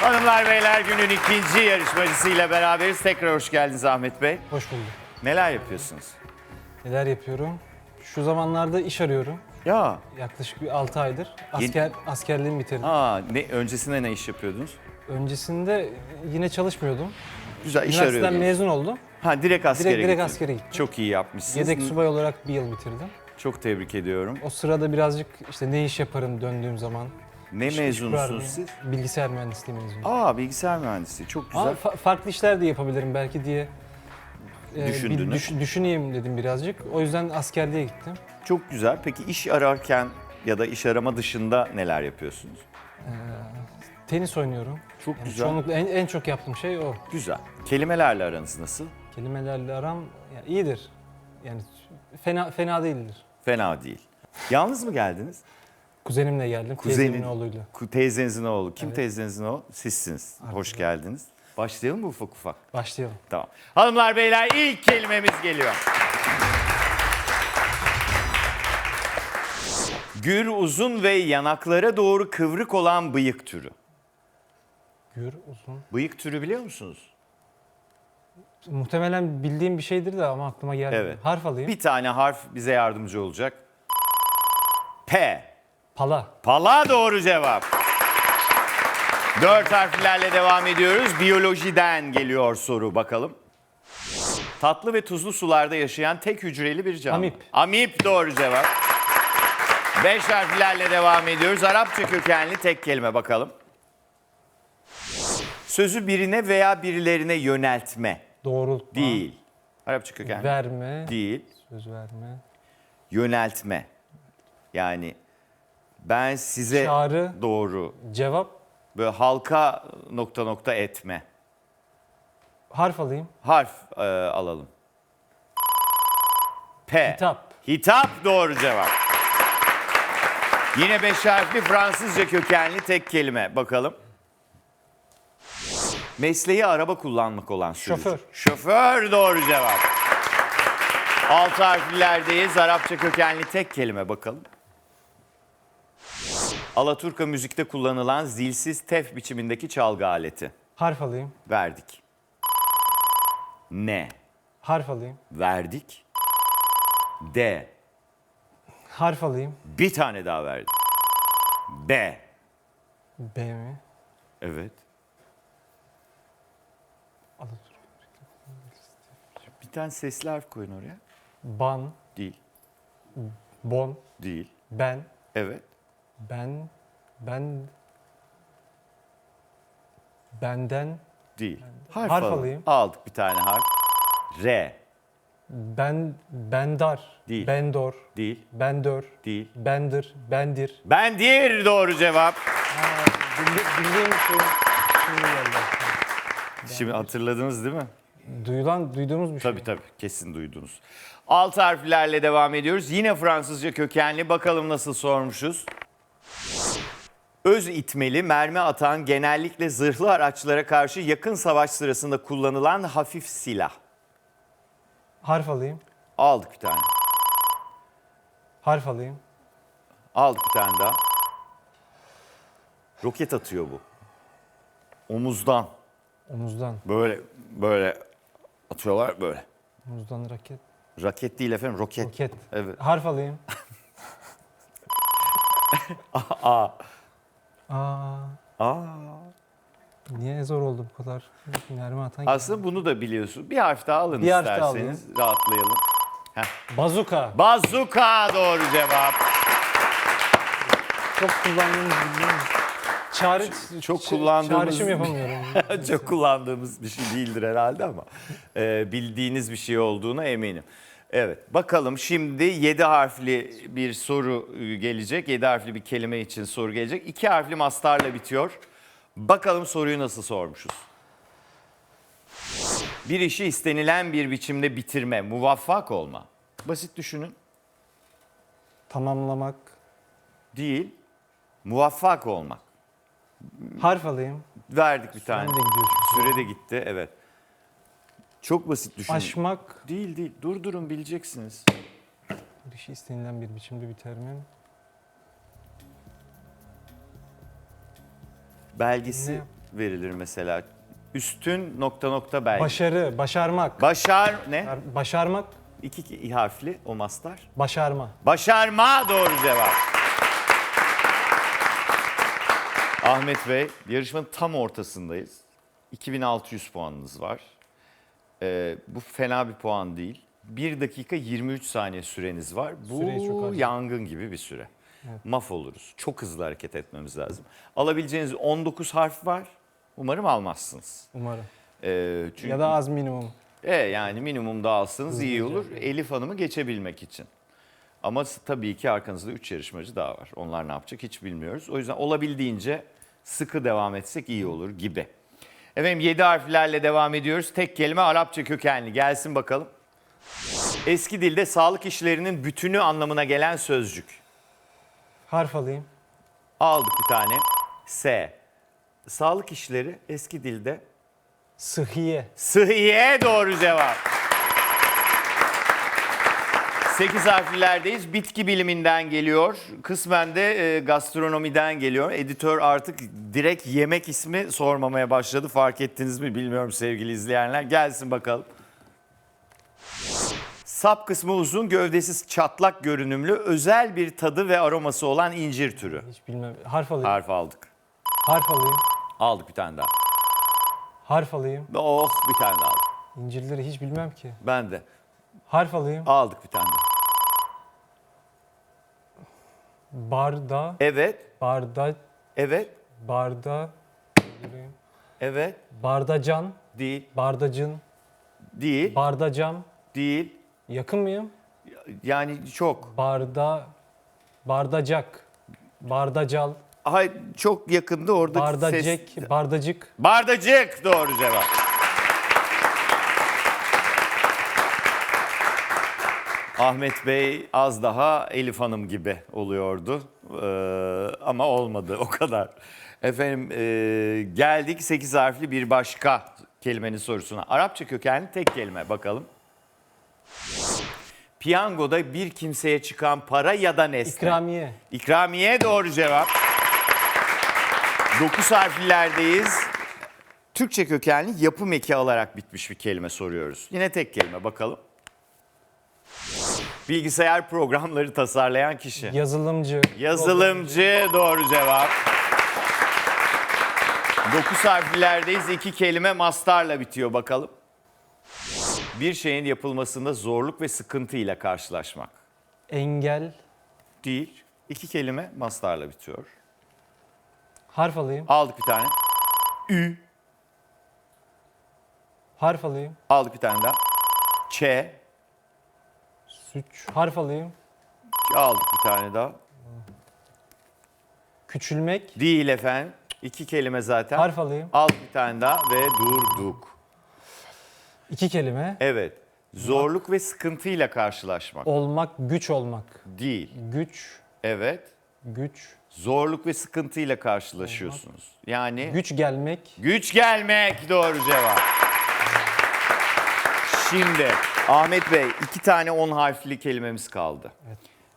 Hanımlar beyler günün ikinci yarışmacısıyla beraberiz. Tekrar hoş geldiniz Ahmet Bey. Hoş bulduk. Neler yapıyorsunuz? Neler yapıyorum? Şu zamanlarda iş arıyorum. Ya, Yaklaşık bir 6 aydır. Asker askerliğimi bitirdim. aa, ne, öncesinde ne iş yapıyordunuz? Öncesinde yine çalışmıyordum. Güzel iş Üniversiteden arıyordunuz. mezun oldum. Ha direkt askere Direkt, direkt gittin. askere gittim. Çok iyi yapmışsınız. Yedek subay olarak bir yıl bitirdim. Çok tebrik ediyorum. O sırada birazcık işte ne iş yaparım döndüğüm zaman. Ne mezunusunuz siz? Bilgisayar mühendisliği mezunuyum. Aa bilgisayar mühendisi. Çok güzel. Ama fa- farklı işler de yapabilirim belki diye e, bir Düşündünüz. düş- düşüneyim dedim birazcık. O yüzden askerliğe gittim. Çok güzel. Peki iş ararken ya da iş arama dışında neler yapıyorsunuz? Tenis oynuyorum. Çok Yani güzel. çoğunlukla en, en çok yaptığım şey o. Güzel. Kelimelerle aranız nasıl? Kelimelerle aram ya iyidir. Yani fena fena değildir. Fena değil. Yalnız mı geldiniz? Kuzenimle geldim. Kuzenin- Teyzemin oğluyla. Ku- Teyzenizin oğlu. Kim Evet. teyzenizin oğlu? Sizsiniz. Hoş geldiniz. Başlayalım mı ufak ufak? Başlayalım. Tamam. Hanımlar beyler ilk kelimemiz geliyor. Gür uzun ve yanaklara doğru kıvrık olan bıyık türü. Gür, uzun. Bıyık türü biliyor musunuz? Muhtemelen bildiğim bir şeydir de ama aklıma gelmiyor. Evet. Harf alayım. Bir tane harf bize yardımcı olacak. P. Pala. Pala doğru cevap. Dört harflerle devam ediyoruz. Biyolojiden geliyor soru bakalım. Tatlı ve tuzlu sularda yaşayan tek hücreli bir canlı. Amip. Amip doğru cevap. Beş harflerle devam ediyoruz. Arapça kökenli tek kelime bakalım. Sözü birine veya birilerine yöneltme. Doğrultma. Değil. Arapça kökenli. Verme. Değil. Söz verme. Yöneltme. Yani ben size Çağrı. doğru Cevap. böyle halka nokta nokta etme. Harf alayım. Harf e, alalım. P. Hitap. Hitap doğru cevap. Yine beş harfli Fransızca kökenli tek kelime. Bakalım. Mesleği araba kullanmak olan sürücü. Şoför. Şoför doğru cevap. Altı harflilerdeyiz. Arapça kökenli tek kelime bakalım. Alaturka müzikte kullanılan zilsiz tef biçimindeki çalgı aleti. Harf alayım. Verdik. Ne? Harf alayım. Verdik. D. Harf alayım. Bir tane daha verdik. B. B mi? Evet. Bir tane sesli harf koyun oraya. Ban. Değil. Bon. Değil. Ben. Evet. Ben. Ben. Benden. Değil. Harf, Harf alalım. alayım. Aldık bir tane harf. R. Ben. Bendar. Değil. Bendor. Değil. Bendör. Değil. Bendir. Bendir. Bendir doğru cevap. Bildi- Bildiğim şey. Şimdi geldi. Şimdi hatırladınız değil mi? Duyulan, duyduğumuz bir şey. Tabii tabii kesin duydunuz. Alt harflerle devam ediyoruz. Yine Fransızca kökenli. Bakalım nasıl sormuşuz. Öz itmeli mermi atan genellikle zırhlı araçlara karşı yakın savaş sırasında kullanılan hafif silah. Harf alayım. Aldık bir tane. Harf alayım. Aldık bir tane daha. Roket atıyor bu. Omuzdan. Omuzdan. Böyle böyle atıyorlar böyle. Omuzdan raket. Raket değil efendim roket. Roket. Evet. Harf alayım. Aa. Aa. Aa. Niye zor oldu bu kadar? Mermi atan. Aslında bunu da biliyorsun. Bir harf daha alın Bir harf daha isterseniz. Rahatlayalım. Bazuka. Bazuka doğru cevap. Çok kullandığımız bildiğimiz. Çağrı, çok ç- kullandığımız- Çağrışım yapamıyorum. Çok kullandığımız bir şey değildir herhalde ama e, bildiğiniz bir şey olduğuna eminim. Evet bakalım şimdi 7 harfli bir soru e, gelecek. 7 harfli bir kelime için soru gelecek. 2 harfli mastarla bitiyor. Bakalım soruyu nasıl sormuşuz. Bir işi istenilen bir biçimde bitirme, muvaffak olma. Basit düşünün. Tamamlamak. Değil, muvaffak olmak. Harf alayım. Verdik bir tane. de gidiyor. Süre de gitti, evet. Çok basit düşünün. Aşmak. Değil değil. Durdurun bileceksiniz. Bir şey istenilen bir biçimde biter mi? Belgesi Ne? verilir mesela? Üstün nokta nokta belge. Başarı, başarmak. Başar ne? Başarmak, İki ki- harfli o mastar. başarma. Başarma doğru cevap. Ahmet Bey, yarışmanın tam ortasındayız. 2600 puanınız var. Ee, bu fena bir puan değil. 1 dakika 23 saniye süreniz var. Süreyi çok Bu harcadım. yangın gibi bir süre. Maf oluruz. Çok hızlı hareket etmemiz lazım. Alabileceğiniz 19 harf var. Umarım almazsınız. Umarım. Ee, çünkü Ya da az minimum. e yani minimumda alsanız iyi olur. Elif Hanım'ı geçebilmek için. Ama s- tabii ki arkanızda 3 yarışmacı daha var. Onlar ne yapacak hiç bilmiyoruz. O yüzden olabildiğince sıkı devam etsek iyi olur gibi. Efendim 7 harflerle devam ediyoruz. Tek kelime Arapça kökenli. Gelsin bakalım. Eski dilde sağlık işlerinin bütünü anlamına gelen sözcük. Harf alayım. Aldık bir tane. S. Sağlık işleri eski dilde Sıhhiye. Sıhhiye doğru cevap. 8 harflerdeyiz. Bitki biliminden geliyor. Kısmen de e, gastronomiden geliyor. Editör artık direkt yemek ismi sormamaya başladı. Fark ettiniz mi bilmiyorum sevgili izleyenler. Gelsin bakalım. Sap kısmı uzun, gövdesi çatlak görünümlü, özel bir tadı ve aroması olan incir türü. Hiç bilmem. Harf alayım. Harf aldık. Harf alayım. Aldık bir tane daha. Harf alayım. Oh bir tane daha aldık. İncirleri hiç bilmem ki. Ben de. Harf alayım. Aldık bir tane daha. Barda, Evet, barda, evet, barda, evet. bardacan, Değil, bardacın, değil, bardacam. değil. Yakın mıyım? Yani çok. Barda, bardacak, bardacal, Hayır, çok yakında bardacek, ses. bardacık. Bardacık doğru cevap. Ahmet Bey az daha Elif Hanım gibi oluyordu. Ee, ama olmadı o kadar. Efendim e, geldik 8 harfli bir başka kelimenin sorusuna. Arapça kökenli tek kelime bakalım. Piyangoda bir kimseye çıkan para ya da nesne. İkramiye. İkramiye doğru cevap. 9 harflilerdeyiz. Türkçe kökenli yapım eki alarak bitmiş bir kelime soruyoruz. Yine tek kelime bakalım. Bilgisayar programları tasarlayan kişi. Yazılımcı. Yazılımcı doğru cevap. 9 harflilerdeyiz. İki kelime mastarla bitiyor bakalım. Bir şeyin yapılmasında zorluk ve sıkıntı ile karşılaşmak. Engel. Değil. İki kelime mastarla bitiyor. Harf alayım. Aldık bir tane. Ü. Harf alayım. Aldık bir tane daha. Ç. Suç. Harf alayım. Aldık bir tane daha. Küçülmek. Değil efendim. İki kelime zaten. Harf alayım. Aldık bir tane daha ve durduk. İki kelime. Evet. Zorluk ve sıkıntıyla karşılaşmak. Olmak, güç olmak. Değil. Güç, Evet. güç. Zorluk ve sıkıntıyla karşılaşıyorsunuz. Yani Güç gelmek. güç gelmek doğru cevap. Şimdi Ahmet Bey iki tane 10 harfli kelimemiz kaldı.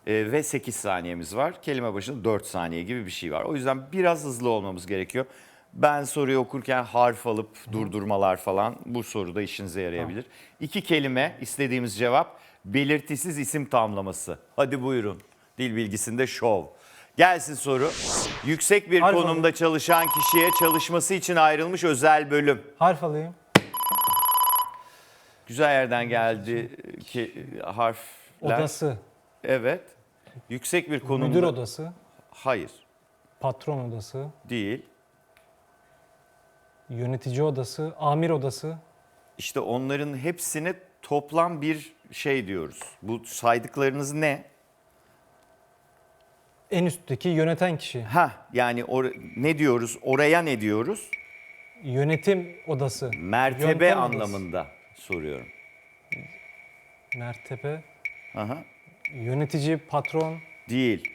Ee, ve 8 saniyemiz var. Kelime başına 4 saniye gibi bir şey var. O yüzden biraz hızlı olmamız gerekiyor. Ben soruyu okurken harf alıp durdurmalar falan bu soruda işinize yarayabilir. İki kelime istediğimiz cevap belirtisiz isim tamlaması. Hadi buyurun. Dil bilgisinde şov. Gelsin soru. Yüksek bir Harf konumda çalışan kişiye çalışması için ayrılmış özel bölüm. Harf alayım. Güzel yerden geldi ki harfler. Odası. Evet. Yüksek bir konumda. Müdür odası. Hayır. Patron odası. Değil. Yönetici odası. Amir odası. İşte onların hepsine toplam bir şey diyoruz. Bu saydıklarınız ne? En üstteki yöneten kişi. Ha yani or- ne diyoruz? Oraya ne diyoruz? Yönetim odası. Mertebe Yöntem odası. Soruyorum. Mertebe. Aha. Yönetici, patron. Değil.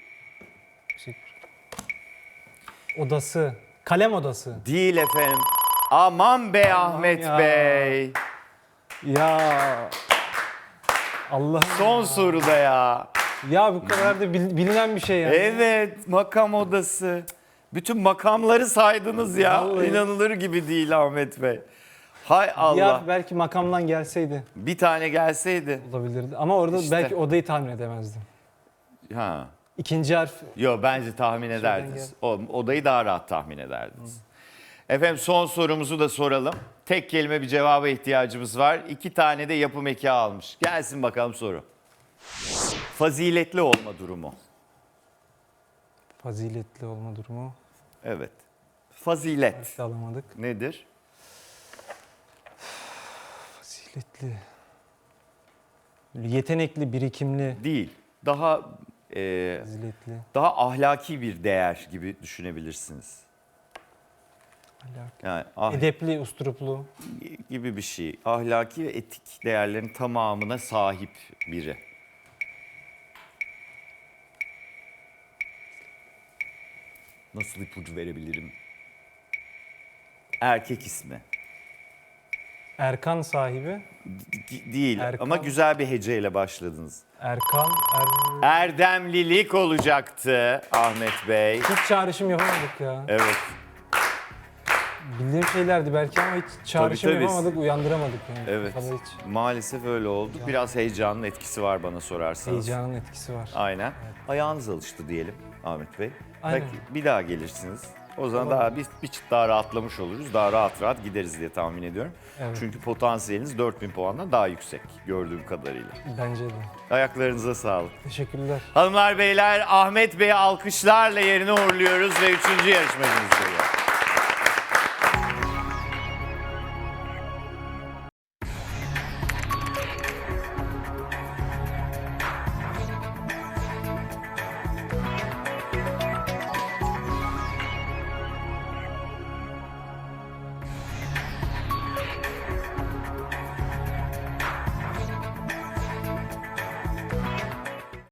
Odası. Kalem odası. Değil efendim. Aman be Ahmet ya. Bey. Ya. Allah'ım. Son soruda ya. Ya bu kadar da bil- bilinen bir şey yani. Evet makam odası. Bütün makamları saydınız ya. Vallahi. İnanılır gibi değil Ahmet Bey. Hay Allah. Ya belki makamdan gelseydi Bir tane gelseydi. olabilirdi. Ama orada İşte. belki odayı tahmin edemezdim. Ha. İkinci harf Yo bence tahmin ederdiniz. O, odayı daha rahat tahmin ederdiniz. Efendim son sorumuzu da soralım. Tek kelime bir cevaba ihtiyacımız var. İki tane de yapım eki almış. Gelsin bakalım soru. Faziletli olma durumu. faziletli olma durumu. Evet. Fazilet alamadık. nedir? Böyle yetenekli, birikimli, Değil. Daha e, faziletli. daha ahlaki bir değer gibi düşünebilirsiniz. ahlak- Yani ah, Edepli, usturuplu. gibi bir şey. Ahlaki ve etik değerlerin tamamına sahip biri. Nasıl ipucu verebilirim? Erkek ismi. Erkan sahibi. D- değil Erkan. ama güzel bir heceyle başladınız. Erkan, er... Erdemlilik olacaktı Ahmet Bey. Hiç çağrışım yapamadık ya. Evet. Bildiğim şeylerdi belki ama hiç çağrışım tabii. yapamadık, uyandıramadık yani. Evet. Kafada hiç Maalesef öyle oldu. Biraz heyecanın etkisi var bana sorarsanız. heyecanın etkisi var. Aynen. Ayağınız alıştı diyelim Ahmet Bey. Aynen. Belki bir daha gelirsiniz. O zaman daha bir, bir çıt daha rahatlamış oluruz. Daha rahat rahat gideriz diye tahmin ediyorum. Evet. Çünkü potansiyeliniz 4000 puandan daha yüksek gördüğüm kadarıyla. Bence de. Ayaklarınıza sağlık. Teşekkürler. Hanımlar beyler Ahmet Bey'i alkışlarla yerine uğurluyoruz ve üçüncü yarışmacımız geliyor.